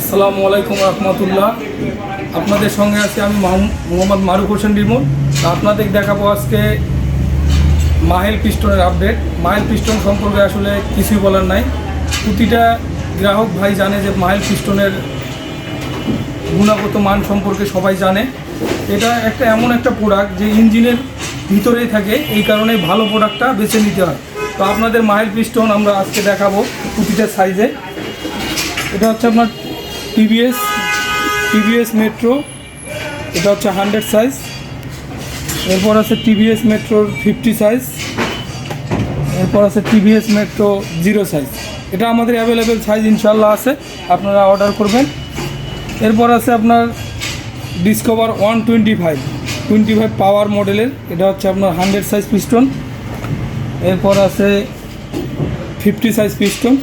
আসসালামু আলাইকুম রহমতুল্লাহ। আপনাদের সঙ্গে আছি আমি মাহমু- মোহাম্মদ মারুফ হোসেন তা আপনাদের দেখাবো আজকে মাহেল পিস্টনের আপডেট মাহেল পিস্টন সম্পর্কে আসলে কিছুই বলার নাই। প্রতিটা গ্রাহক ভাই জানে যে মাহেল পিস্টনের গুণগত মান সম্পর্কে সবাই জানে। এটা একটা এমন একটা প্রোডাক্ট যে ইঞ্জিনের ভিতরেই থাকে, এই কারণে ভালো প্রোডাক্টটা বেছে নিতে হয়। তো আপনাদের মাহেল পিস্টন আমরা আজকে দেখাবো প্রতিটা সাইজে এটা হচ্ছে আপনার টিভিএস টিভিএস মেট্রো এটা হচ্ছে হান্ড্রেড সাইজ এরপর আছে টিভিএস মেট্রোর ফিফটি সাইজ এরপর আছে টিভিএস মেট্রো জিরো সাইজ এটা আমাদের অ্যাভেলেবেল সাইজ ইনশাল্লাহ আছে, আপনারা অর্ডার করবেন। এরপর আছে আপনার Discover one twenty five twenty five power মডেলের এটা হচ্ছে আপনার হান্ড্রেড সাইজ পিস্টন এরপর আছে ফিফটি সাইজ পিস্টন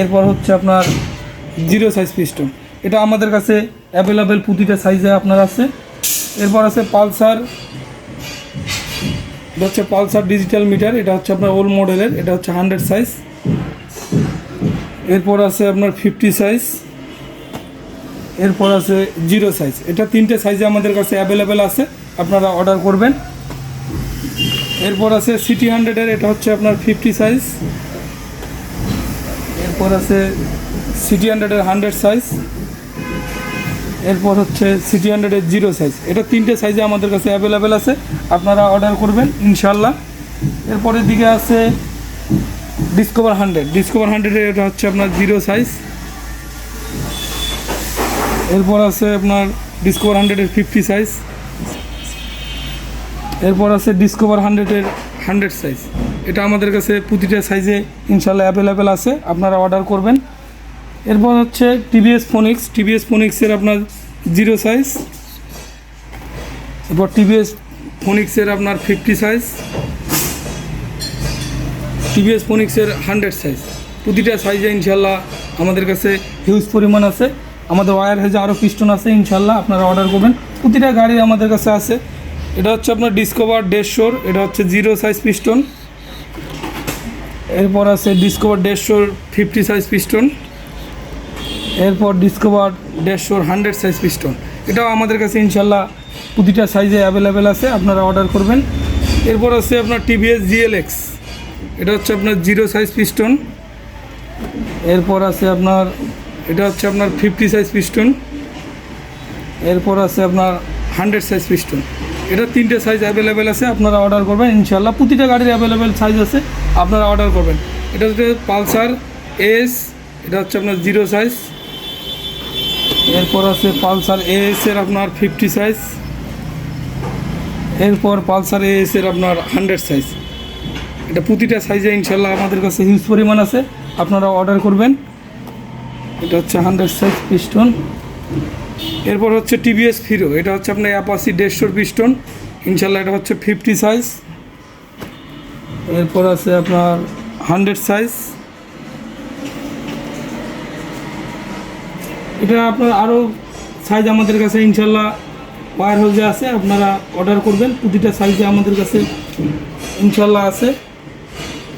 এরপর হচ্ছে আপনার জিরো সাইজ পিস্টন এটা আমাদের কাছে অ্যাভেলেবেল প্রতিটা সাইজে আপনার আছে। এরপর আছে পালসার। এটা হচ্ছে পালসার ডিজিটাল মিটার এটা হচ্ছে আপনার ওল্ড মডেলের এটা হচ্ছে হান্ড্রেড সাইজ এরপর আছে আপনার ফিফটি সাইজ এরপর আছে জিরো সাইজ এটা তিনটে সাইজে আমাদের কাছে অ্যাভেলেবেল আছে। আপনারা অর্ডার করবেন। এরপর আছে সিটি হান্ড্রেডের এটা হচ্ছে আপনার ফিফটি সাইজ এরপর আছে সিটি হান্ড্রেডের হান্ড্রেড সাইজ এরপর হচ্ছে সিটি হান্ড্রেডের জিরো সাইজ এটা তিনটে সাইজে আমাদের কাছে অ্যাভেলেবেল আছে, আপনারা অর্ডার করবেন ইনশাল্লাহ এরপরের দিকে আছে ডিসকভার হান্ড্রেড ডিসকভার হান্ড্রেডের এটা হচ্ছে আপনার জিরো সাইজ এরপর আছে আপনার ডিসকভার হান্ড্রেডের ফিফটি সাইজ এরপর আছে ডিসকভার হান্ড্রেডের হান্ড্রেড সাইজ এটা আমাদের কাছে প্রতিটা সাইজে ইনশাল্লাহ অ্যাভেলেবেল আছে, আপনারা অর্ডার করবেন। এরপর হচ্ছে টিভিএস ফোনিক্স টিভিএস ফোনিক্সের আপনার জিরো সাইজ এরপর টিভিএস ফোনিক্সের আপনার ফিফটি সাইজ টিভিএস ফোনিক্সের হান্ড্রেড সাইজ প্রতিটা সাইজে ইনশাল্লাহ আমাদের কাছে হিউজ পরিমাণ আছে। আমাদের ওয়ার হেজে আরও পিস্টন আছে, ইনশাল্লাহ আপনারা অর্ডার করবেন। প্রতিটা গাড়ি আমাদের কাছে আছে। এটা হচ্ছে আপনার ডিসকভার দেড়শোর এটা হচ্ছে জিরো সাইজ পিস্টন এরপর আছে ডিসকভার দেড়শোর ফিফটি সাইজ পিস্টন এরপর ডিসকভার দেড়শোর হান্ড্রেড সাইজ পিস্টন এটাও আমাদের কাছে ইনশাল্লাহ প্রতিটা সাইজে অ্যাভেলেবেল আছে, আপনারা অর্ডার করবেন। এরপর আছে আপনার টিভিএস জিএলএক্স এটা হচ্ছে আপনার জিরো সাইজ পিস্টন এরপর আছে আপনার, এটা হচ্ছে আপনার ফিফটি সাইজ পিস্টন এরপর আছে আপনার হান্ড্রেড সাইজ পিস্টন এটা তিনটে সাইজ অ্যাভেলেবেল আছে, আপনারা অর্ডার করবেন। ইনশাল্লাহ প্রতিটা গাড়ির অ্যাভেলেবেল সাইজ আছে, আপনারা অর্ডার করবেন। এটা হচ্ছে পালসার এস এটা হচ্ছে আপনার জিরো সাইজ এরপর আছে পালসার এর আপনার ফিফটি সাইজ এরপর পালসার এর আপনার হান্ড্রেড সাইজ এটা প্রতিটা সাইজে ইনশাল্লাহ আমাদের কাছে হিউজ পরিমাণ আছে। আপনারা অর্ডার করবেন। এটা হচ্ছে হান্ড্রেড সাইজ পিস্টন এরপর হচ্ছে টিভিএস ফিরো এটা হচ্ছে আপনার অ্যাপাসি দেড়শোর পিস্টন ইনশাল্লাহ এটা হচ্ছে ফিফটি সাইজ এরপর আছে আপনার হান্ড্রেড সাইজ এটা আপনার আরও সাইজ আমাদের কাছে ইনশাল্লাহ ওয়ার হাউসে আছে, আপনারা অর্ডার করবেন। প্রতিটা সাইজে আমাদের কাছে ইনশাল্লাহ আছে।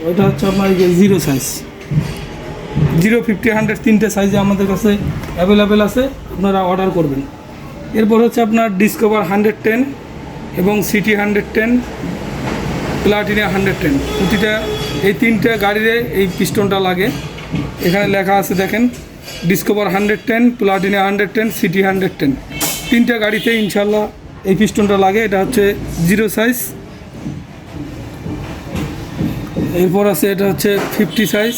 ওইটা হচ্ছে আপনার যে zero size zero fifty hundred তিনটে সাইজে আমাদের কাছে অ্যাভেলেবেল আছে, আপনারা অর্ডার করবেন। এরপর হচ্ছে আপনার ডিসকভার হান্ড্রেড টেন এবং CT hundred ten Platina hundred ten প্রতিটা, এই তিনটে গাড়িতে এই পিস্টনটা লাগে। এখানে লেখা আছে দেখেন। Discover hundred ten Platina hundred ten CT hundred ten তিনটা গাড়িতে ইনশাল্লাহ এই পিস্টনটা লাগে, এটা হচ্ছে জিরো সাইজ এরপর আছে, এটা হচ্ছে ফিফটি সাইজ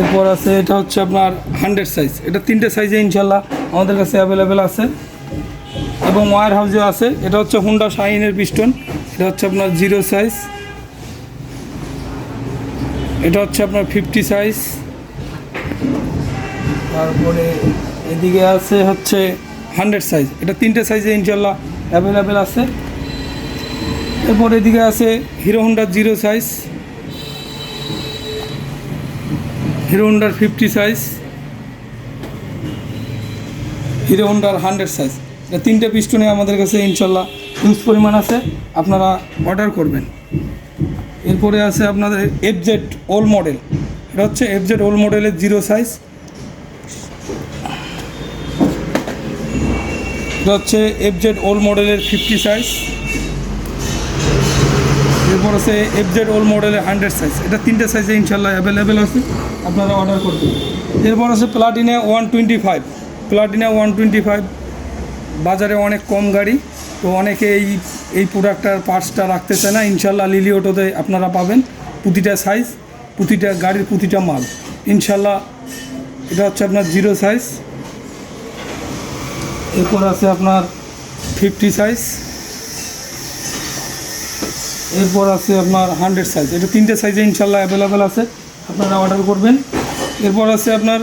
এরপর আছে, এটা হচ্ছে আপনার হান্ড্রেড সাইজ এটা তিনটে সাইজে ইনশাল্লাহ আমাদের কাছে অ্যাভেলেবেল আছে। এবং ওয়ার হাউসেও আছে। এটা হচ্ছে হুন্ডা শাইনের পিস্টন এটা হচ্ছে আপনার জিরো সাইজ এটা হচ্ছে আপনার ফিফটি সাইজ তারপরে এদিকে আছে হচ্ছে হান্ড্রেড সাইজ এটা তিনটে সাইজে ইনশাল্লাহ অ্যাভেলেবেল আছে। এরপর এদিকে আছে হিরো হোন্ডার জিরো সাইজ হিরো হোন্ডার ফিফটি সাইজ হিরো হোন্ডার হান্ড্রেড সাইজ এটা তিনটে পিস্টনে আমাদের কাছে ইনশাল্লাহ হিউজ পরিমাণ আছে। আপনারা অর্ডার করবেন। এরপরে আছে আপনাদের এফজেড ওল্ড মডেল এটা হচ্ছে এফজেড ওল্ড মডেলের জিরো সাইজ এটা হচ্ছে এফজেড ওল্ড মডেলের ফিফটি সাইজ এরপর আছে এফজেড ওল্ড মডেলের হান্ড্রেড সাইজ এটা তিনটে সাইজে ইনশাল্লাহ অ্যাভেলেবেল আছে। আপনারা অর্ডার করবেন। এরপর আছে Platina one twenty five Platina one twenty five বাজারে অনেক কম গাড়ি। তো অনেকে এই এই প্রোডাক্টটার পার্টসটা রাখতে চায় না। ইনশাল্লাহ লিলি অটোতে আপনারা পাবেন প্রতিটা সাইজ প্রতিটা গাড়ির প্রতিটা মাল। ইনশাল্লাহ এটা হচ্ছে আপনার জিরো সাইজ এরপর আছে আপনার ফিফটি সাইজ এরপর আছে আপনার হান্ড্রেড সাইজ এটা তিনটে সাইজে ইনশাল্লাহ অ্যাভেলেবেল আছে। আপনারা অর্ডার করবেন। এরপর আছে আপনার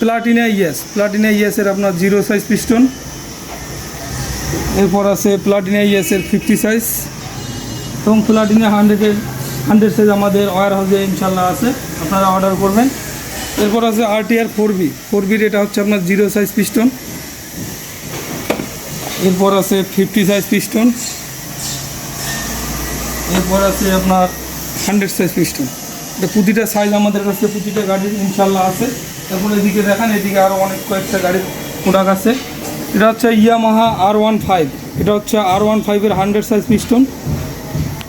প্লাটিনা ইয়েস প্লাটিনা ইয়েসের আপনার জিরো সাইজ পিস্টন এরপর আছে প্লাটিনা ইয়েসের ফিফটি সাইজ এবং প্লাটিনা হান্ড্রেডের হান্ড্রেড সাইজ আমাদের ওয়ার হাউসে ইনশাল্লাহ আছে। আপনারা অর্ডার করবেন। এরপর আছে আরটিআর ফোর বি ফোর বির এটা হচ্ছে আপনার জিরো সাইজ পিস্টন এরপর আছে ফিফটি সাইজ পিস্টন এরপর আছে আপনার হান্ড্রেড সাইজ পিস্টন এটা প্রতিটা সাইজ আমাদের কাছে, প্রতিটা গাড়ির ইনশাল্লাহ আছে। তারপর এদিকে দেখান, এদিকে আরও অনেক কয়েকটা গাড়ির প্রোডাক্ট আছে। এটা হচ্ছে ইয়ামাহা আর ওয়ান ফাইভ এটা হচ্ছে আর ওয়ান ফাইভের হান্ড্রেড সাইজ পিস্টন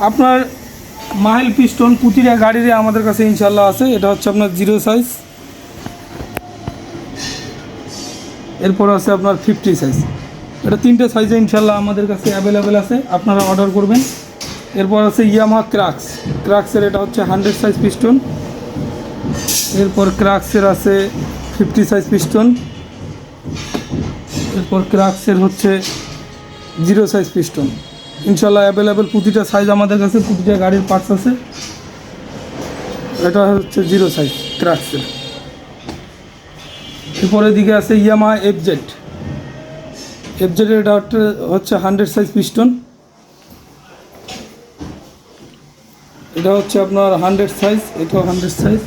আপনার মাইল পিস্টন প্রতিটা গাড়িরই আমাদের কাছে ইনশাল্লাহ আছে। এটা হচ্ছে আপনার জিরো সাইজ এরপর আছে আপনার ফিফটি সাইজ এটা তিনটে সাইজে ইনশাল্লাহ আমাদের কাছে অ্যাভেলেবেল আছে, আপনারা অর্ডার করবেন। এরপর আছে ইয়ামা ক্রাক্স ক্রাক্সের এটা হচ্ছে হান্ড্রেড সাইজ পিস্টন এরপর ক্রাক্সের আছে ফিফটি সাইজ পিস্টন এরপর ক্রাক্সের হচ্ছে জিরো সাইজ পিস্টন ইনশাল্লাহ অ্যাভেলেবেল প্রতিটা সাইজ আমাদের কাছে, প্রতিটা গাড়ির পার্টস আছে। এটা হচ্ছে জিরো সাইজ ক্রাক্সের এরপরের দিকে আছে ইয়ামা এফজেড এফজেডের এটা হচ্ছে- হান্ড্রেড সাইজ পিস্টন এটা হচ্ছে আপনার হান্ড্রেড সাইজ এটাও হান্ড্রেড সাইজ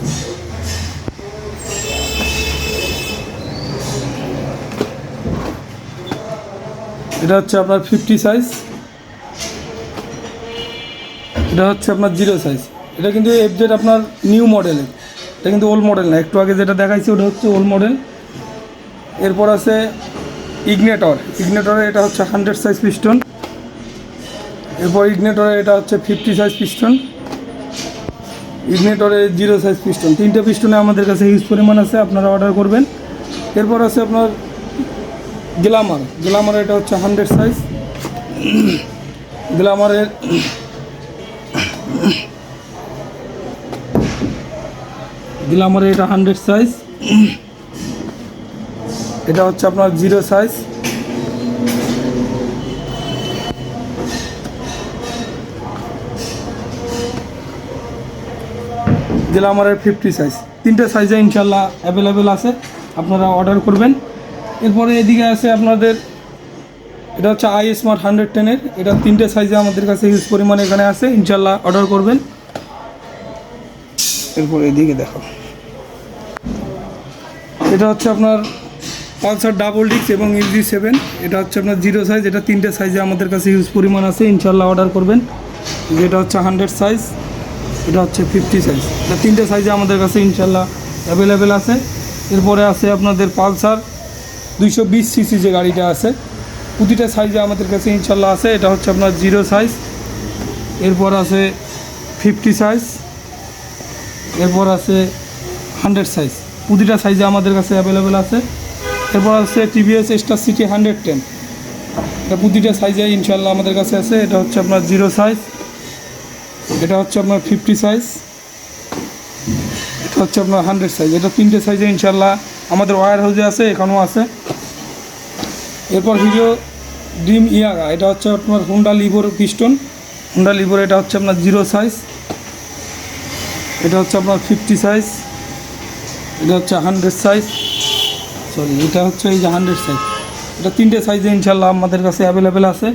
এটা হচ্ছে আপনার ফিফটি সাইজ এটা হচ্ছে আপনার জিরো সাইজ এটা কিন্তু এফজেড আপনার নিউ মডেলের এটা কিন্তু ওল্ড মডেল না, একটু আগে যেটা দেখাইছি ওটা হচ্ছে ওল্ড মডেল এরপর আছে ইগনেটর ইগনেটরে এটা হচ্ছে হান্ড্রেড সাইজ পিস্টন এরপর ইগনেটরে এটা হচ্ছে ফিফটি সাইজ পিস্টন ইগনেটরে জিরো সাইজ পিস্টন তিনটে পিস্টনে আমাদের কাছে হিউজ পরিমাণ আছে, আপনারা অর্ডার করবেন। এরপর আছে আপনার গ্লামার গ্লামার এটা হচ্ছে হান্ড্রেড সাইজ গ্লামারের গ্লামারে এটা হান্ড্রেড সাইজ এটা হচ্ছে আপনার জিরো সাইজ। গ্লামারের ফিফটি সাইজ তিনটে সাইজে ইনশাল্লাহ অ্যাভেলেবেল আছে, আপনারা অর্ডার করবেন। এরপরে এদিকে আছে আপনাদের, এটা হচ্ছে আই স্মার্ট হান্ড্রেড টেনের এটা তিনটে সাইজে আমাদের কাছে হিউজ পরিমাণে এখানে আছে, ইনশাল্লাহ অর্ডার করবেন। এরপর এদিকে দেখো এটা হচ্ছে আপনার পালসার ডাবল ডিক্স এবং ইউজি সেভেন এটা হচ্ছে আপনার জিরো সাইজ এটা তিনটে সাইজে আমাদের কাছে হিউজ পরিমাণ আছে ইনশাল্লাহ অর্ডার করবেন। যেটা হচ্ছে হান্ড্রেড সাইজ এটা হচ্ছে ফিফটি সাইজ এটা তিনটে সাইজে আমাদের কাছে ইনশাল্লাহ অ্যাভেলেবেল আছে। এরপরে আছে আপনাদের পালসার দুইশো বিশ সিসি যে গাড়িটা আছে, প্রতিটা সাইজে আমাদের কাছে ইনশাল্লাহ আছে। এটা হচ্ছে আপনার জিরো সাইজ এরপর আছে ফিফটি সাইজ এরপর আছে হান্ড্রেড সাইজ প্রতিটা সাইজে আমাদের কাছে অ্যাভেলেবেল আছে। এরপর আছে TVS Star City hundred ten এটা প্রতিটা সাইজে ইনশাল্লাহ আমাদের কাছে আছে। এটা হচ্ছে আপনার জিরো সাইজ এটা হচ্ছে আপনার ফিফটি সাইজ এটা হচ্ছে আপনার হান্ড্রেড সাইজ এটা তিনটে সাইজে ইনশাল্লাহ আমাদের ওয়ার হাউজে আছে, এখানেও আছে। এরপর হিরো ড্রিম ইয়াগা এটা হচ্ছে আপনার Honda Livo piston Honda Livo এটা হচ্ছে আপনার জিরো সাইজ এটা হচ্ছে আপনার ফিফটি সাইজ এটা হচ্ছে হান্ড্রেড সাইজ সরি এটা হচ্ছে এই যে হান্ড্রেড সাইজ এটা তিনটে সাইজে ইনশাল্লাহ আমাদের কাছে অ্যাভেলেবেল আছে।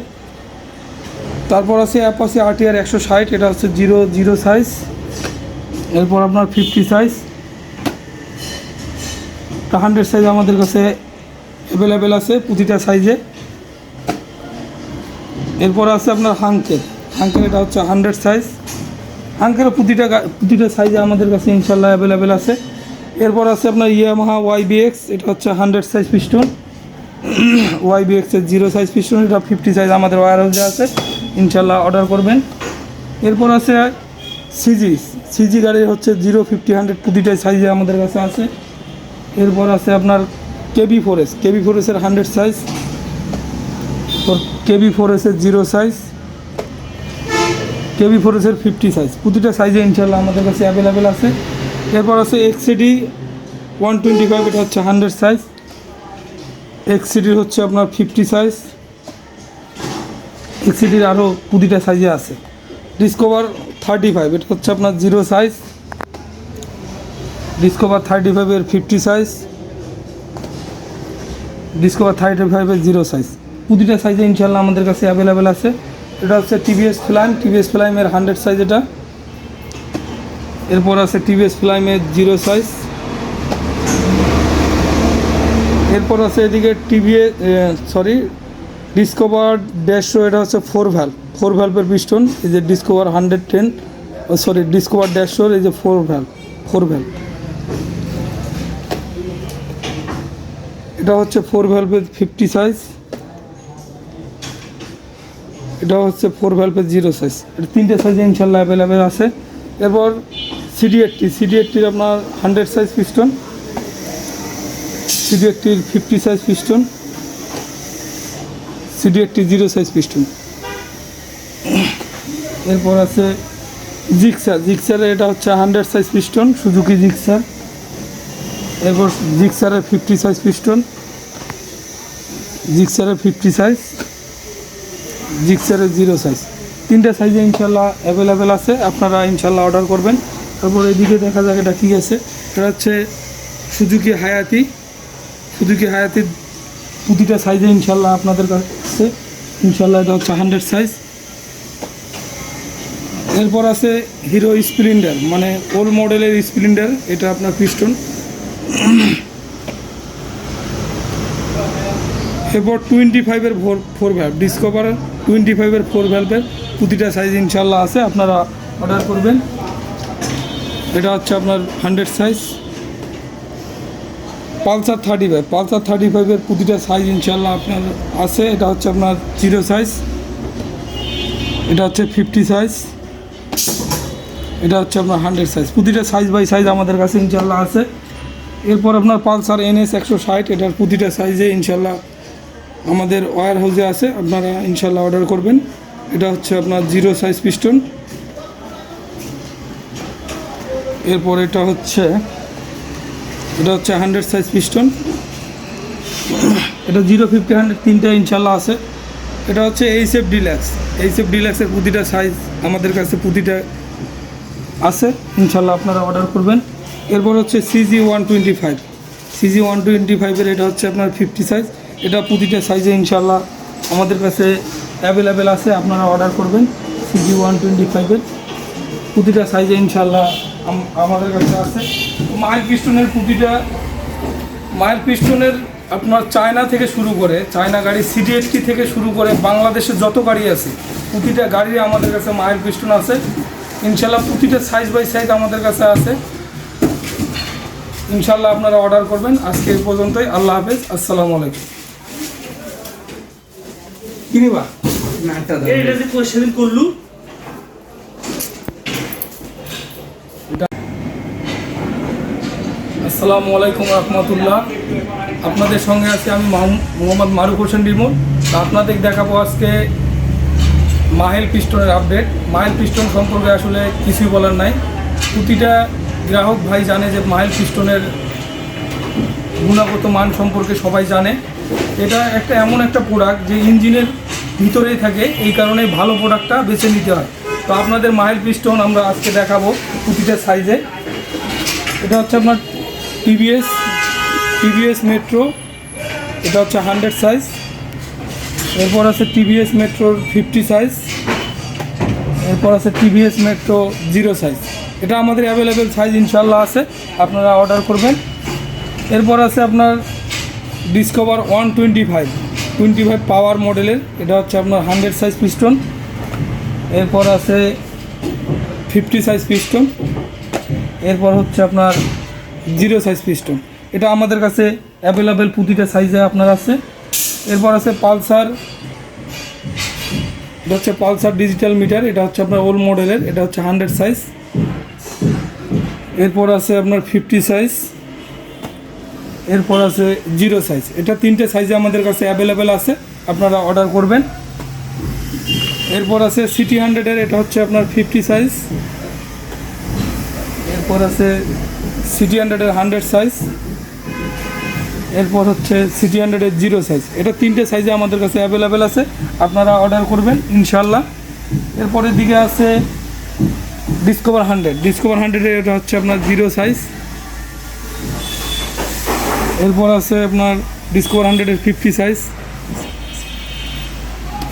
তারপর আছে অ্যাপ অ্যাপাসি আরটিআর একশো ষাট, এটা হচ্ছে জিরো জিরো সাইজ এরপর আপনার ফিফটি সাইজ এটা হান্ড্রেড সাইজ আমাদের কাছে অ্যাভেলেবেল আছে প্রতিটা সাইজে এরপর আছে আপনার হাঙ্কের হাঙ্কের এটা হচ্ছে হান্ড্রেড সাইজ হাঙ্কের প্রতিটা প্রতিটা সাইজে আমাদের কাছে ইনশাল্লাহ অ্যাভেলেবেল আছে। এরপর আছে আপনার ইয়ামাহা ওয়াইবিএক্স এটা হচ্ছে হান্ড্রেড সাইজ পিস্টন ওয়াই বিএক্সের জিরো সাইজ পিস্টন এটা ফিফটি সাইজ আমাদের ওয়ার হাউসে আছে। ইনশাল্লাহ অর্ডার করবেন। এরপর আছে সিজি সিজি গাড়ির হচ্ছে জিরো ফিফটি হান্ড্রেড প্রতিটাই সাইজে আমাদের কাছে আছে। এরপর আছে আপনার KB four S KB four এসের হান্ড্রেড সাইজ কেবি ফোর এসের জিরো সাইজ কেবি ফোর এসের ফিফটি সাইজ প্রতিটা সাইজে ইনশাল্লাহ আমাদের কাছে অ্যাভেলেবেল আছে। এরপর আছে এক্সিডি ওয়ান টোয়েন্টি ফাইভ এটা হচ্ছে হান্ড্রেড সাইজ এক্সিডির হচ্ছে আপনার ফিফটি সাইজ এক্সিডির আরও প্রতিটা সাইজে আছে। ডিসকভার থার্টি ফাইভ এটা হচ্ছে আপনার জিরো সাইজ ডিসকভার থার্টি ফাইভের ফিফটি সাইজ ডিসকভার থার্টি ফাইভের জিরো সাইজ প্রতিটা সাইজে ইনশাল্লাহ আমাদের কাছে অ্যাভেলেবেল আছে। এটা হচ্ছে টিভিএস ফ্লাইম টিভিএস ফ্লাইমের হান্ড্রেড সাইজ এটা। এরপর আছে টিভিএস ফ্লাইমের জিরো সাইজ। এরপর আছে এদিকে টিভিএ সরি ডিসকভার দেড়শো এটা হচ্ছে ফোর ভ্যাল ফোর ভ্যালভের পিস্টন, এই যে Discover hundred ten sorry, Discover দেড়শোর এই যে ফোর ভ্যাল ফোর ভ্যাল এটা হচ্ছে ফোর ভ্যালভের ফিফটি সাইজ এটা হচ্ছে ফোর ভ্যালভের জিরো সাইজ এটা তিনটে সাইজে ইনশাল্লাহ অ্যাভেলেবেল আছে। এরপর সিডি এইটটি সিডি এইটটির আপনার হান্ড্রেড সাইজ পিস্টন সিডি একটির ফিফটি সাইজ পিস্টন সিডি একটি জিরো সাইজ পিস্টন এরপর আছে জিক্সার জিক্সারের এটা হচ্ছে hundred size piston Suzuki Gixxer এরপর জিক্সারের ফিফটি সাইজ পিস্টন জিক্সারের ফিফটি সাইজ জিক্সারের জিরো সাইজ তিনটে সাইজে ইনশাল্লাহ অ্যাভেলেবেল আছে, আপনারা ইনশাল্লাহ অর্ডার করবেন। তারপর এদিকে দেখা যাক এটা কী আছে। এটা হচ্ছে সুজুকি হায়াতি। সুজুকি হায়াতির প্রতিটা সাইজে ইনশাল্লাহ আপনাদের কাছে। ইনশাল্লাহ এটা হচ্ছে হান্ড্রেড সাইজ এরপর আছে হিরো স্প্লেন্ডার মানে ওল্ড মডেলের স্প্লেন্ডার এটা আপনার পিস্টন এরপর টোয়েন্টি ফাইভের four four valve Discover twenty ফাইভের ফোর ভ্যালভের প্রতিটা সাইজ ইনশাল্লাহ আছে, আপনারা অর্ডার করবেন। এটা হচ্ছে আপনার hundred size Pulsar thirty five Pulsar thirty ফাইভের প্রতিটা সাইজ ইনশাল্লাহ আপনার আছে। এটা হচ্ছে আপনার জিরো সাইজ এটা হচ্ছে ফিফটি সাইজ এটা হচ্ছে আপনার হান্ড্রেড সাইজ প্রতিটা সাইজ বাই সাইজ আমাদের কাছে ইনশাল্লাহ আছে। এরপর আপনার পালসার এনএস একশো ষাট, এটার প্রতিটা সাইজে ইনশাল্লাহ আমাদের ওয়ার হাউসে আছে। আপনারা ইনশাল্লাহ অর্ডার করবেন। এটা হচ্ছে আপনার জিরো সাইজ পিস্টন এরপর এটা হচ্ছে এটা হচ্ছে হান্ড্রেড সাইজ পিস্টন এটা জিরো ফিফটি হান্ড্রেড তিনটা ইনশাল্লাহ আছে। এটা হচ্ছে H F deluxe H F ডিল্যাক্সের প্রতিটা সাইজ আমাদের কাছে প্রতিটা আছে। ইনশাল্লাহ আপনারা অর্ডার করবেন। এরপর হচ্ছে CG one twenty five CG one twenty ফাইভের এটা হচ্ছে আপনার ফিফটি সাইজ এটা প্রতিটা সাইজে ইনশাল্লাহ আমাদের কাছে অ্যাভেলেবেল আছে। আপনারা অর্ডার করবেন সিজি ওয়ান টোয়েন্টি ফাইভের প্রতিটা সাইজে ইনশাল্লাহ আমাদের কাছে আছে। মাইল পিস্টনের প্রতিটা মাইল পিস্টনের আপনার চায়না থেকে শুরু করে চায়না গাড়ি সিডিএসটি থেকে শুরু করে বাংলাদেশে যত গাড়ি আছে প্রতিটা গাড়ি আমাদের কাছে মায়ের পিস্টন আছে। ইনশাল্লাহ প্রতিটা সাইজ বাই সাইজ আমাদের কাছে আছে। ইনশাল্লাহ আপনারা অর্ডার করবেন। আজকে এই পর্যন্তই। আল্লাহ হাফেজ। আসসালামু আলাইকুম। কিনিবা? এইটা যে কোশ্চেন করলু আসসালামু আলাইকুম রহমতুল্লাহ। আপনাদের সঙ্গে আছি আমি মোহাম্মদ মারুফ হোসেন তা আপনাদের দেখাবো আজকে মাহেল পিস্টনের আপডেট। মাহেল পিস্টন সম্পর্কে আসলে কিছুই বলার নাই। প্রতিটা গ্রাহক ভাই জানে যে মাহেল পিস্টনের গুণাগত মান সম্পর্কে সবাই জানে। এটা একটা এমন একটা প্রোডাক্ট যে ইঞ্জিনের ভিতরেই থাকে, এই কারণে ভালো প্রোডাক্টটা বেছে নিতে হয়। তো আপনাদের মাইল পিস্টন আমরা আজকে দেখাবো প্রতিটা সাইজে এটা হচ্ছে আপনার টিভিএস টিভিএস মেট্রো এটা হচ্ছে হান্ড্রেড সাইজ এরপর আছে টিভিএস মেট্রোর ফিফটি সাইজ এরপর আছে টিভিএস মেট্রো জিরো সাইজ এটা আমাদের অ্যাভেলেবেল সাইজ ইনশাল্লাহ আছে, আপনারা অর্ডার করবেন। এরপর আছে আপনার Discover one twenty five twenty five power মডেলের এটা হচ্ছে আপনার হান্ড্রেড সাইজ পিস্টন এরপর আছে ফিফটি সাইজ পিস্টন এরপর হচ্ছে আপনার জিরো সাইজ পিস্টন এটা আমাদের কাছে অ্যাভেলেবেল প্রতিটা সাইজে আপনার আছে। এরপর আছে পালসার। এটা হচ্ছে পালসার ডিজিটাল মিটার এটা হচ্ছে আপনার ওল্ড মডেলের এটা হচ্ছে হান্ড্রেড সাইজ এরপর আছে আপনার ফিফটি সাইজ এরপর আছে জিরো সাইজ এটা তিনটে সাইজে আমাদের কাছে অ্যাভেলেবেল আছে। আপনারা অর্ডার করবেন। এরপর আছে সিটি হান্ড্রেডের এটা হচ্ছে আপনার ফিফটি সাইজ এরপর আছে সিটি হান্ড্রেডের হান্ড্রেড সাইজ এরপর হচ্ছে সিটি হান্ড্রেডের জিরো সাইজ এটা তিনটে সাইজে আমাদের কাছে অ্যাভেলেবেল আছে, আপনারা অর্ডার করবেন ইনশাল্লাহ এরপরের দিকে আছে ডিসকভার হান্ড্রেড ডিসকভার হান্ড্রেডের এটা হচ্ছে আপনার জিরো সাইজ এরপর আছে আপনার ডিসকভার হান্ড্রেডের ফিফটি সাইজ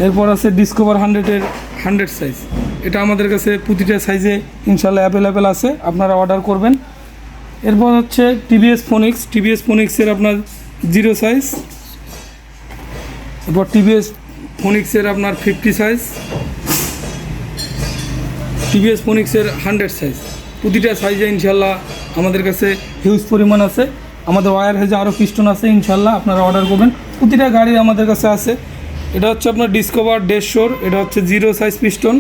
এরপর আছে ডিসকভার হান্ড্রেডের হান্ড্রেড সাইজ এটা আমাদের কাছে প্রতিটা সাইজে ইনশাল্লাহ অ্যাভেলেবেল আছে, আপনারা অর্ডার করবেন। এরপর হচ্ছে টিভিএস ফোনিক্স টিভিএস ফোনিক্সের আপনার জিরো সাইজ এরপর টিভিএস ফোনিক্সের আপনার ফিফটি সাইজ টিভিএস ফোনিক্সের হান্ড্রেড সাইজ প্রতিটা সাইজে ইনশাল্লাহ আমাদের কাছে হিউজ পরিমাণ আছে। আমাদের ওয়ার হেজে আরও পিস্টন আছে, ইনশাল্লাহ আপনারা অর্ডার করবেন। প্রতিটা গাড়ি আমাদের কাছে আছে। এটা হচ্ছে আপনার ডিসকভার দেড়শোর এটা হচ্ছে জিরো সাইজ পিস্টন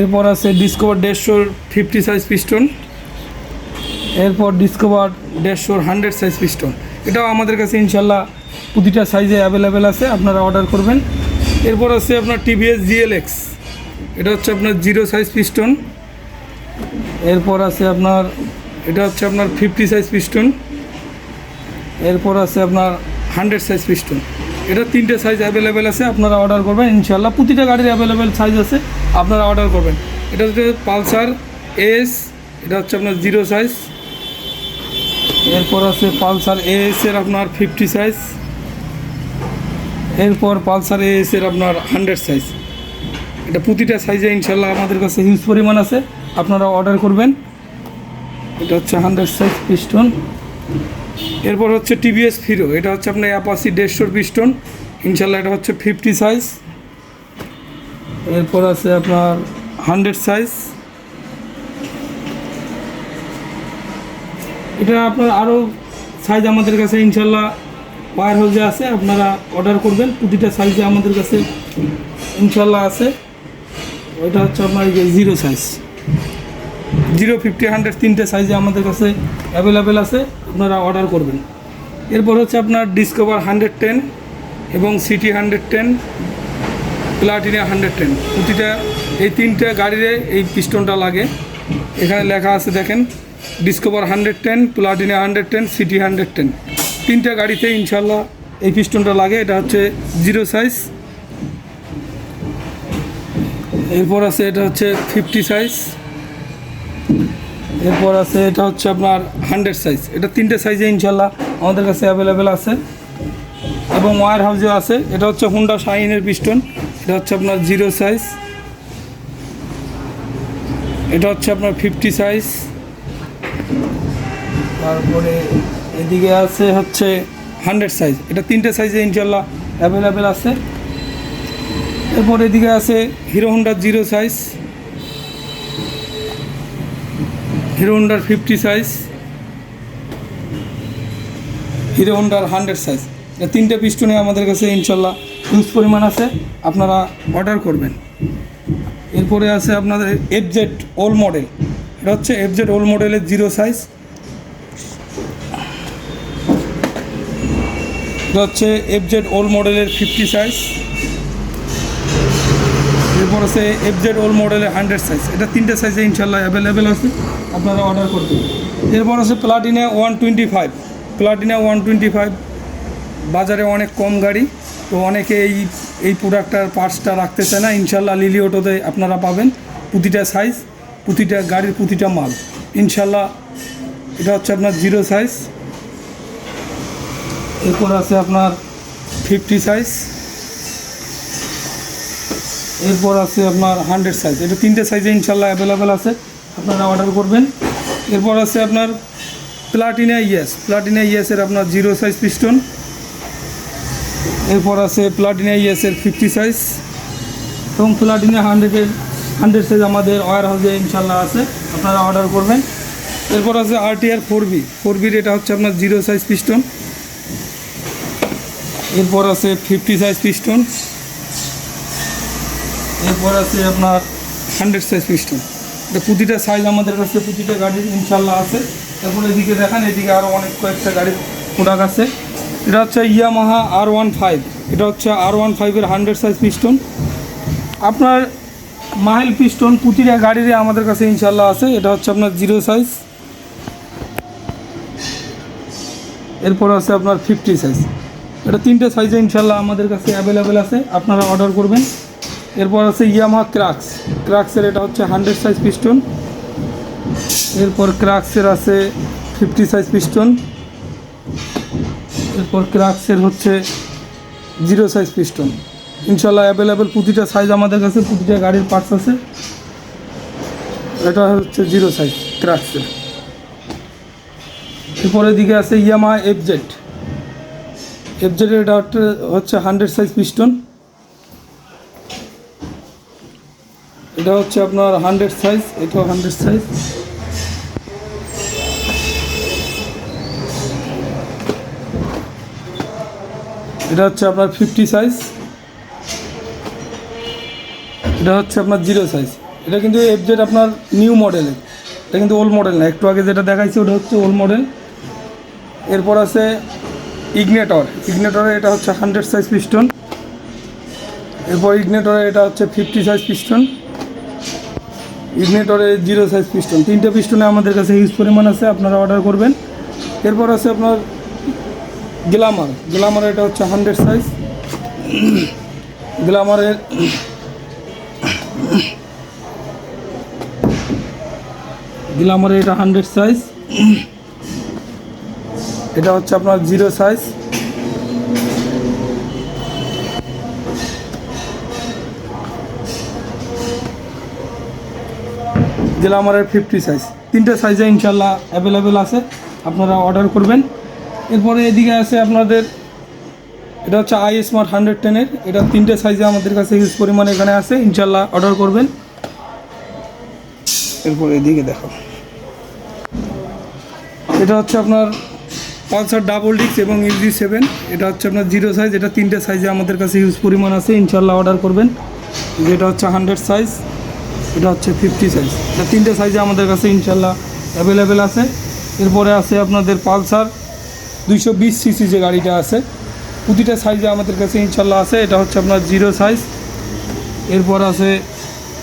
এরপর আছে ডিসকভার দেড়শোর ফিফটি সাইজ পিস্টন এরপর ডিসকভার দেড়শোর হান্ড্রেড সাইজ পিস্টন এটাও আমাদের কাছে ইনশাল্লাহ প্রতিটা সাইজে অ্যাভেলেবেল আছে, আপনারা অর্ডার করবেন। এরপর আছে আপনার টিভিএস জিএলএক্স এটা হচ্ছে আপনার জিরো সাইজ পিস্টন এরপর আছে আপনার, এটা হচ্ছে আপনার ফিফটি সাইজ পিস্টন এরপর আছে আপনার হান্ড্রেড সাইজ পিস্টন এটা তিনটে সাইজ অ্যাভেলেবেল আছে, আপনারা অর্ডার করবেন। ইনশাল্লাহ প্রতিটা গাড়ির অ্যাভেলেবেল সাইজ আছে, আপনারা অর্ডার করবেন। এটা হচ্ছে পালসার এস এটা হচ্ছে আপনার জিরো সাইজ এরপর আছে পালসার এএস এর আপনার ফিফটি সাইজ এরপর পালসার এএস এর আপনার হান্ড্রেড সাইজ এটা প্রতিটা সাইজে ইনশাল্লাহ আমাদের কাছে হিউজ পরিমাণ আছে। আপনারা অর্ডার করবেন। এটা হচ্ছে হান্ড্রেড সাইজ পিস্টন এরপর হচ্ছে টিভিএস ফিরো এটা হচ্ছে আপনার অ্যাপাসি দেড়শোর পিস্টন ইনশাল্লাহ এটা হচ্ছে ফিফটি সাইজ এরপর আছে আপনার হান্ড্রেড সাইজ এটা আপনার আরও সাইজ আমাদের কাছে ইনশাল্লাহ ওয়ার হাউসে আছে, আপনারা অর্ডার করবেন। প্রতিটা সাইজে আমাদের কাছে ইনশাল্লাহ আছে। ওইটা হচ্ছে আপনার যে zero size zero fifty hundred তিনটে সাইজে আমাদের কাছে অ্যাভেলেবেল আছে, আপনারা অর্ডার করবেন। এরপর হচ্ছে আপনার ডিসকভার হান্ড্রেড টেন এবং CT hundred ten Platina hundred ten প্রতিটা এই তিনটে গাড়িতে এই পিস্টনটা লাগে। এখানে লেখা আছে দেখেন। Discover hundred ten Platina hundred ten CT hundred ten তিনটে গাড়িতে ইনশাল্লাহ এই পিস্টনটা লাগে, এটা হচ্ছে জিরো সাইজ এরপর আছে এটা হচ্ছে ফিফটি সাইজ এরপর আছে এটা হচ্ছে আপনার হান্ড্রেড সাইজ এটা তিনটে সাইজে ইনশাল্লাহ আমাদের কাছে অ্যাভেলেবেল আছে। এবং ওয়ার হাউসেও আছে। এটা হচ্ছে হুন্ডা শাইনের পিস্টন এটা হচ্ছে আপনার জিরো সাইজ এটা হচ্ছে আপনার ফিফটি সাইজ তারপরে এদিকে আছে হচ্ছে হান্ড্রেড সাইজ এটা তিনটে সাইজে ইনশাল্লাহ অ্যাভেলেবেল আছে। এরপর এদিকে আছে হিরো হোন্ডার জিরো সাইজ হিরো হোন্ডার ফিফটি সাইজ হিরো হন্ডার হান্ড্রেড সাইজ এটা তিনটে পিস্টনে আমাদের কাছে ইনশাল্লাহ হিউজ পরিমাণ আছে। আপনারা অর্ডার করবেন। এরপরে আছে আপনাদের এফ জেড ওল্ড মডেল এটা হচ্ছে এফ জেড ওল্ড মডেলের জিরো সাইজ এটা হচ্ছে এফ জেড ওল্ড মডেলের ফিফটি সাইজ এরপর আছে এফ জেড ওল্ড মডেলের হান্ড্রেড সাইজ এটা তিনটে সাইজে ইনশাল্লাহ অ্যাভেলেবেল আছে। আপনারা অর্ডার করবেন এরপর আছে Platina one twenty five Platina one twenty five বাজারে অনেক কম গাড়ি। তো অনেকে এই এই প্রোডাক্টটার পার্টসটা রাখতে চায় না। ইনশাল্লাহ লিলি অটোতে আপনারা পাবেন। প্রতিটা সাইজ প্রতিটা গাড়ির প্রতিটা মাল। ইনশাল্লাহ এটা হচ্ছে আপনার জিরো সাইজ। এরপর আছে আপনার ফিফটি সাইজ। এরপর আছে আপনার হান্ড্রেড সাইজ। এটা তিনটে সাইজে ইনশাল্লাহ অ্যাভেলেবেল আছে। আপনারা অর্ডার করবেন। এরপর আছে আপনার প্লাটিনা ইয়েস প্লাটিনা ইয়েসের আপনার জিরো সাইজ পিস্টন। এরপর আছে প্লাটিনা ইয়েসের ফিফটি সাইজ। এবং প্লাটিনা হান্ড্রেডের হান্ড্রেড সাইজ আমাদের ওয়ার হাউসে ইনশাল্লাহ আছে, আপনারা অর্ডার করবেন। এরপর আছে আরটিআর ফোর বি ফোর বির এটা হচ্ছে আপনার জিরো সাইজ পিস্টন এরপর আছে ফিফটি সাইজ পিস্টন এরপর আছে আপনার হান্ড্রেড সাইজ পিস্টন এটা প্রতিটা সাইজ আমাদের কাছে প্রতিটা গাড়ির ইনশাল্লাহ আছে। তারপর এদিকে দেখান, এদিকে আরও অনেক কয়েকটা গাড়ির প্রোডাক্ট আছে। এটা হচ্ছে ইয়ামাহা আর ওয়ান ফাইভ এটা হচ্ছে আর ওয়ান ফাইভের হান্ড্রেড সাইজ পিস্টন আপনার মাইল পিস্টন প্রতিটা গাড়িরই আমাদের কাছে ইনশাল্লাহ আছে। এটা হচ্ছে আপনার জিরো সাইজ। এরপর আছে আপনার ফিফটি সাইজ। এটা তিনটে সাইজে ইনশাল্লাহ আমাদের কাছে অ্যাভেলেবেল আছে। আপনারা অর্ডার করবেন। এরপর আছে ইয়ামা ক্রাক্স। ক্রাক্সের এটা হচ্ছে হান্ড্রেড সাইজ পিস্টন। এরপর ক্রাক্সের আছে ফিফটি সাইজ পিস্টন। এরপর ক্রাক্সের হচ্ছে জিরো সাইজ পিস্টন। ইনশাল্লাহ অ্যাভেলেবেল প্রতিটা সাইজ আমাদের কাছে, প্রতিটা গাড়ির পার্টস আছে। এটা হচ্ছে জিরো সাইজ ক্রাক্সের এরপরের দিকে আছে ইয়ামা এফজেড এফজেডের এটা হচ্ছে- হচ্ছে হান্ড্রেড সাইজ পিস্টন এটা হচ্ছে আপনার হান্ড্রেড সাইজ এটাও হান্ড্রেড সাইজ এটা হচ্ছে আপনার ফিফটি সাইজ এটা হচ্ছে আপনার জিরো সাইজ এটা কিন্তু এফজেড আপনার নিউ মডেলের এটা কিন্তু ওল্ড মডেল না, একটু আগে যেটা দেখাইছি ওটা হচ্ছে ওল্ড মডেল এরপর আছে ইগনেটর ইগনেটরে এটা হচ্ছে হান্ড্রেড সাইজ পিস্টন এরপর ইগনেটরে এটা হচ্ছে ফিফটি সাইজ পিস্টন ইগনেটরে জিরো সাইজ পিস্টন তিনটে পিস্টনে আমাদের কাছে হিউজ পরিমাণ আছে, আপনারা অর্ডার করবেন। এরপর আছে আপনার গ্লামার গ্লামার এটা হচ্ছে হান্ড্রেড সাইজ গ্লামারের গ্লামারের এটা হান্ড্রেড সাইজ এটা হচ্ছে আপনার জিরো সাইজ গ্লামারের ফিফটি সাইজ তিনটে সাইজে ইনশাল্লাহ অ্যাভেলেবেল আছে। আপনারা অর্ডার করবেন। এরপরে এদিকে আছে আপনাদের, এটা হচ্ছে আই স্মার্ট হান্ড্রেড টেনের এটা তিনটে সাইজে আমাদের কাছে হিউজ পরিমাণে এখানে আছে। ইনশাল্লাহ অর্ডার করবেন। এরপর এদিকে দেখো। এটা হচ্ছে আপনার পালসার ডাবল ডিক্স এবং ইজি সেভেন। এটা হচ্ছে আপনার জিরো সাইজ এটা তিনটে সাইজে আমাদের কাছে হিউজ পরিমাণ আছে। ইনশাল্লাহ অর্ডার করবেন। যেটা হচ্ছে হান্ড্রেড সাইজ এটা হচ্ছে ফিফটি সাইজ এটা তিনটে সাইজে আমাদের কাছে ইনশাল্লাহ অ্যাভেলেবেল আছে। এরপরে আছে আপনাদের পালসার দুইশো বিশ সিসি যে গাড়িটা আছে। প্রতিটা সাইজে আমাদের কাছে ইনশাল্লাহ আছে। এটা হচ্ছে আপনার জিরো সাইজ এরপর আছে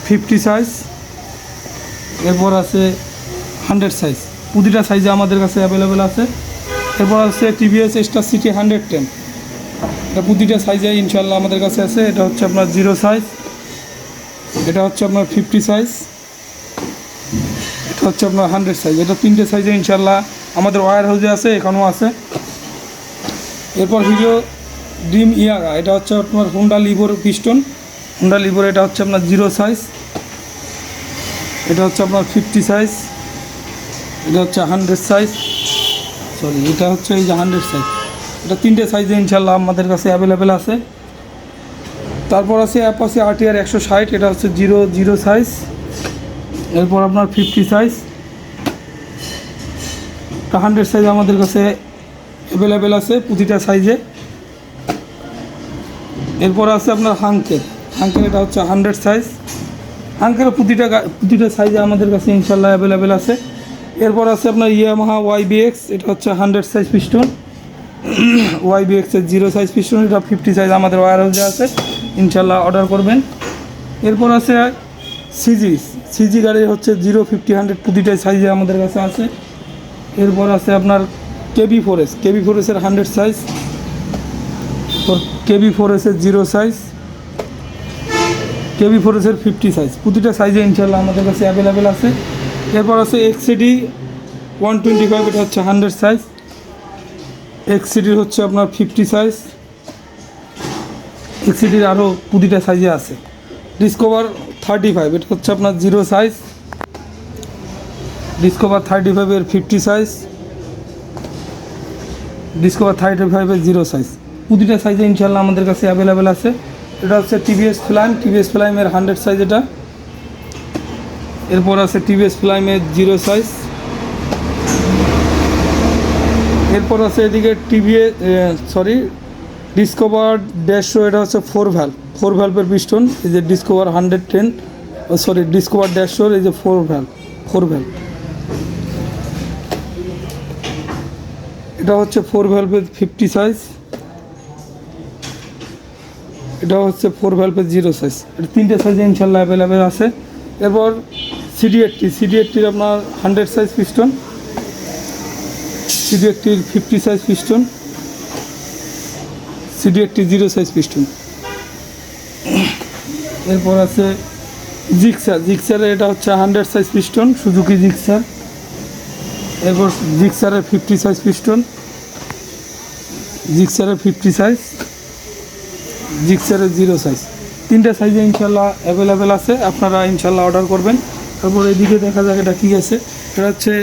ফিফটি সাইজ এরপর আছে হান্ড্রেড সাইজ প্রতিটা সাইজে আমাদের কাছে অ্যাভেলেবেল আছে। এরপর আছে TVS Star City hundred ten এটা প্রতিটা সাইজে ইনশাল্লাহ আমাদের কাছে আছে। এটা হচ্ছে আপনার জিরো সাইজ এটা হচ্ছে আপনার ফিফটি সাইজ এটা হচ্ছে আপনার হান্ড্রেড সাইজ এটা তিনটে সাইজে ইনশাল্লাহ আমাদের ওয়ার হাউসে আছে, এখানেও আছে। এরপর হিরো ড্রিম ইয়াগা এটা হচ্ছে আপনার হুন্ডা লিভোর পিস্টন হুন্ডা লিভোর এটা হচ্ছে আপনার জিরো সাইজ এটা হচ্ছে আপনার ফিফটি সাইজ এটা হচ্ছে হান্ড্রেড সাইজ সরি এটা হচ্ছে এই যে হান্ড্রেড সাইজ এটা তিনটে সাইজে ইনশাল্লাহ আমাদের কাছে অ্যাভেলেবেল আছে। তারপর আছে অ্যাপ অ্যাপাসি আরটিআর একশো ষাট, এটা হচ্ছে জিরো জিরো সাইজ এরপর আপনার ফিফটি সাইজ হান্ড্রেড সাইজ আমাদের কাছে অ্যাভেলেবেল আছে প্রতিটা সাইজে এরপর আছে আপনার হাঙ্কের হাঙ্কের এটা হচ্ছে হান্ড্রেড সাইজ হাঙ্কের প্রতিটা প্রতিটা সাইজে আমাদের কাছে ইনশাল্লাহ অ্যাভেলেবেল আছে। এরপর আছে আপনার ইয়ামাহা ওয়াইবিএক্স এটা হচ্ছে হান্ড্রেড সাইজ পিস্টন ওয়াইবিএক্সের জিরো সাইজ পিস্টন এটা ফিফটি সাইজ আমাদের ওয়ার হাউসে আছে। ইনশাল্লাহ অর্ডার করবেন। এরপর আছে সিজি সিজি গাড়ি হচ্ছে জিরো ফিফটি হান্ড্রেড প্রতিটা সাইজে আমাদের কাছে আছে। এরপর আছে আপনার কেবি ফোরেস কেবি ফোরেসের হান্ড্রেড সাইজ কেবি ফোরেসের জিরো সাইজ কেবি ফোরেসের ফিফটি সাইজ প্রতিটা সাইজে ইনশাল্লাহ আমাদের কাছে অ্যাভেলেবেল আছে। এরপর আছে এক্সিডি ওয়ান টোয়েন্টি ফাইভ এটা হচ্ছে হান্ড্রেড সাইজ এক্সিডির হচ্ছে আপনার ফিফটি সাইজ এক্সিডির আরও প্রতিটা সাইজে আছে। ডিসকভার থার্টি ফাইভ এটা হচ্ছে আপনার জিরো সাইজ ডিসকভার থার্টি ফাইভের ফিফটি সাইজ ডিসকভার থার্টি ফাইভের জিরো সাইজ প্রতিটা সাইজে ইনশাল্লাহ আমাদের কাছে অ্যাভেলেবেল আছে। এটা হচ্ছে টিভিএস ফ্লাইম টিভিএস ফ্লাইমের হান্ড্রেড সাইজ এটা। এরপর আছে টিভিএস ফ্লাইমের জিরো সাইজ এরপর আছে এদিকে টিভিএস সরি ডিসকভার দেড়শো এটা হচ্ছে ফোর ভ্যাল ফোর ভ্যালভের পিস্টন এই যে Discover hundred ten sorry Discover দেড়শোর এই যে ফোর ভ্যাল ফোর ভ্যাল এটা হচ্ছে ফোর ভ্যালভের ফিফটি সাইজ এটা হচ্ছে ফোর ভ্যালভের জিরো সাইজ এটা তিনটে সাইজে ইনশাল্লাহ অ্যাভেলেবেল আছে। এরপর সিডি এইটটি সিডি এইটটির আপনার hundred size piston CD এইটটির fifty size piston CD eighty zero size piston এরপর আছে জিক্সার জিক্সারের এটা হচ্ছে hundred size piston Suzuki Gixxer এরপর জিক্সারের ফিফটি সাইজ পিস্টন জিক্সারের ফিফটি সাইজ জিক্সারের জিরো সাইজ তিনটা সাইজে ইনশাল্লাহ অ্যাভেলেবেল আছে, আপনারা ইনশাল্লাহ অর্ডার করবেন। তারপর এদিকে দেখা যাক এটা কী আছে। এটা হচ্ছে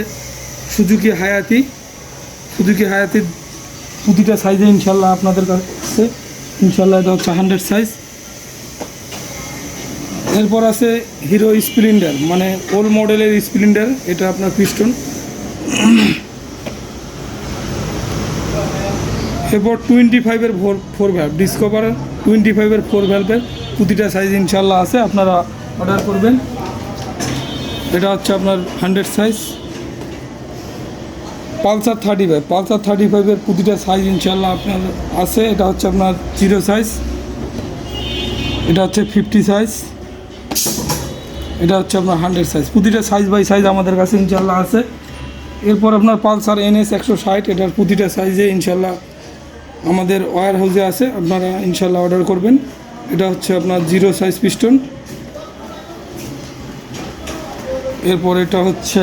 সুজুকি হায়াতি। সুজুকি হায়াতির প্রতিটা সাইজে ইনশাল্লাহ আপনাদের কাছে। ইনশাল্লাহ এটা হচ্ছে হান্ড্রেড সাইজ এরপর আছে হিরো স্প্লেন্ডার মানে ওল্ড মডেলের স্প্লেন্ডার, এটা আপনার পিস্টন। এরপর টোয়েন্টি ফাইভের four four valve Discover twenty ফাইভের ফোর ভ্যালভের প্রতিটা সাইজ ইনশাল্লাহ আছে, আপনারা অর্ডার করবেন। এটা হচ্ছে আপনার hundred size Pulsar thirty five Pulsar thirty ফাইভের প্রতিটা সাইজ ইনশাল্লাহ আপনার আছে। এটা হচ্ছে আপনার জিরো সাইজ এটা হচ্ছে ফিফটি সাইজ এটা হচ্ছে আপনার হান্ড্রেড সাইজ প্রতিটা সাইজ বাই সাইজ আমাদের কাছে ইনশাল্লাহ আছে। এরপর আপনার পালসার এনএস একশো ষাট। এটার প্রতিটা সাইজে ইনশাল্লাহ আমাদের ওয়ার হাউসে আছে। আপনারা ইনশাল্লাহ অর্ডার করবেন। এটা হচ্ছে আপনার জিরো সাইজ পিস্টন এরপর এটা হচ্ছে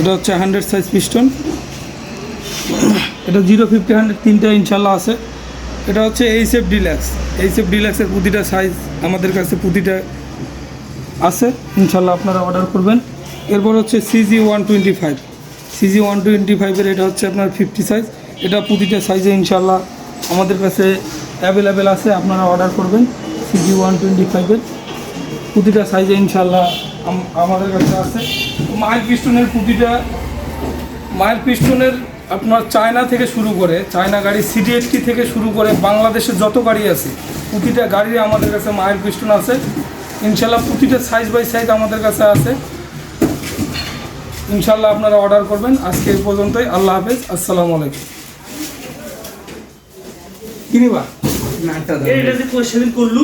এটা হচ্ছে হান্ড্রেড সাইজ পিস্টন এটা জিরো ফিফটি হান্ড্রেড তিনটা ইনশাল্লাহ আছে। এটা হচ্ছে H F deluxe H F ডিল্যাক্সের প্রতিটা সাইজ আমাদের কাছে প্রতিটা আছে। ইনশাল্লাহ আপনারা অর্ডার করবেন। এরপর হচ্ছে CG one twenty five CG one twenty ফাইভের এটা হচ্ছে আপনার ফিফটি সাইজ এটা প্রতিটা সাইজে ইনশাল্লাহ আমাদের কাছে অ্যাভেলেবেল আছে। আপনারা অর্ডার করবেন সিজি ওয়ান টোয়েন্টি ফাইভের প্রতিটা সাইজে ইনশাল্লাহ আমাদের কাছে আছে। মাইল পিস্টনের প্রতিটা মাইল পিস্টনের আপনার চায়না থেকে শুরু করে চায়না গাড়ি সিডিএসটি থেকে শুরু করে বাংলাদেশে যত গাড়ি আছে প্রতিটা গাড়ি আমাদের কাছে মাইল পিস্টন আছে। ইনশাল্লাহ প্রতিটা সাইজ বাই সাইজ আমাদের কাছে আছে। ইনশাল্লাহ আপনারা অর্ডার করবেন। আজকে এই পর্যন্তই। আল্লাহ হাফেজ। আসসালামু আলাইকুম। কিনিবা? এটা যে কোয়েশ্চেন করলু।